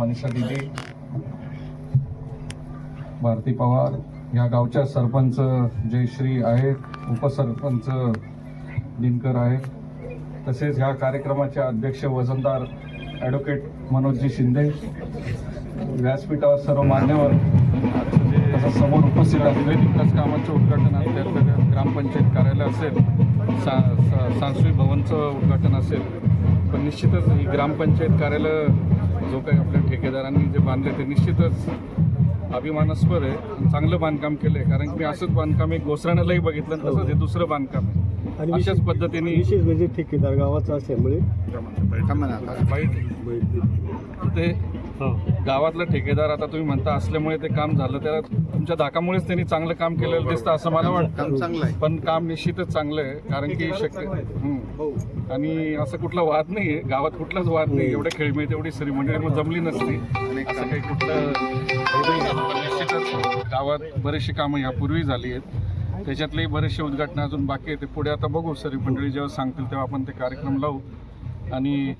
मनीषा दिदी भारती पवार या गावच्या सरपंच जयश्री आहेत उपसरपंच दिनकर आहेत. तसेच ह्या कार्यक्रमाचे अध्यक्ष वजनदार ॲडव्होकेट मनोजजी शिंदे व्यासपीठावर सर्व मान्यवर तसं समोर उपस्थित असलेले विकास कामाचं उद्घाटन असेल ग्रामपंचायत कार्यालय असेल सा सा- सांस्कृतिक भवनचं उद्घाटन असेल. पण निश्चितच ही ग्रामपंचायत कार्यालय जो काही आपल्या ठेकेदारांनी जे बांधले ते निश्चितच अभिमानास्पद आहे आणि चांगलं बांधकाम केलं आहे कारण की मी असंच बांधकाम एक गोसराण्यालाही बघितलं आणि तसंच हे दुसरं बांधकाम आहे. आणि अशाच विशेष पद्धतीने विशेष म्हणजे ठेकेदार गावाचा असल्यामुळे वाईट ते गावातला ठेकेदार आता तुम्ही म्हणता असल्यामुळे ते काम झालं. त्याला तुमच्या धाकामुळेच त्यांनी चांगलं काम केलेलं दिसतं असं मला वाटतं. चांगलं आहे. पण काम निश्चितच चांगलं आहे कारण की शक्य हम्म. आणि असं कुठला वाद नाही आहे गावात कुठलाच वाद नाही एवढ्या खेळमी तेवढी सरी मंडळी मग जमली नसती. असं काही कुठलं हे निश्चितच गावात बरेचशी कामं यापूर्वी झाली आहेत. त्याच्यातलेही बरेचसे उद्घाटन अजून बाकी आहे ते पुढे आता बघू. सरी मंडळी जेव्हा सांगतील तेव्हा आपण ते कार्यक्रम लावू. आणि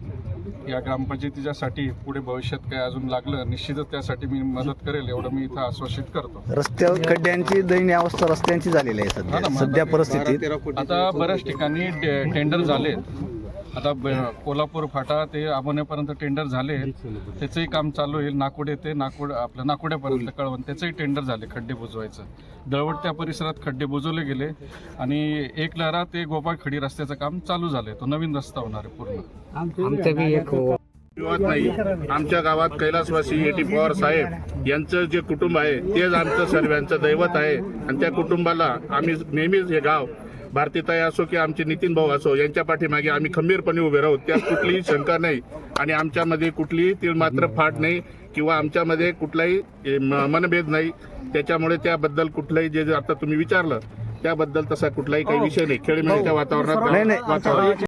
या ग्रामपंचायतीच्यासाठी पुढे भविष्यात काय अजून लागलं निश्चितच त्यासाठी मी मदत करेल एवढं मी इथं आश्वासित करतो. रस्त्यावर खड्ड्यांची दयनीय अवस्था रस्त्यांची झालेली आहे सध्या. सध्या आता परिस्थितीत. आता बऱ्याच ठिकाणी टेंडर झाले आता कोल्हापूर फाटा ते आबोनेपर्यंत टेंडर झाले त्याचंही काम चालू होईल. नाकोडे ते नाकोड आपलं नाकोड्यापर्यंत कळवण. त्याचंही टेंडर झाले खड्डे बुजवायचं. दळवट त्या परिसरात खड्डे बुजवले गेले. आणि एक लहरा ते गोपाळ खडी रस्त्याचं काम चालू झालंय. तो नवीन रस्ता होणार आहे पूर्ण. विवाद नाही. आमच्या गावात कैलासवासी एटी पवार साहेब यांचं जे कुटुंब आहे तेच आमचं सर्वांचं दैवत आहे. आणि त्या कुटुंबाला आम्ही नेहमीच हे गाव भारतीताई असो की आमचे नितीन भाऊ असो यांच्या पाठीमागे आम्ही खंबीरपणे उभे राहू. त्यात कुठलीही शंका नाही. आणि आमच्यामध्ये कुठलीही ती मात्र फाट नाही किंवा आमच्यामध्ये कुठलाही मनभेद नाही. त्याच्यामुळे त्याबद्दल कुठलंही जे आता तुम्ही विचारलं त्याबद्दल तसा कुठलाही काही विषय नाही. खेळमेळीच्या वातावरणात नाही, नाही. वातावरण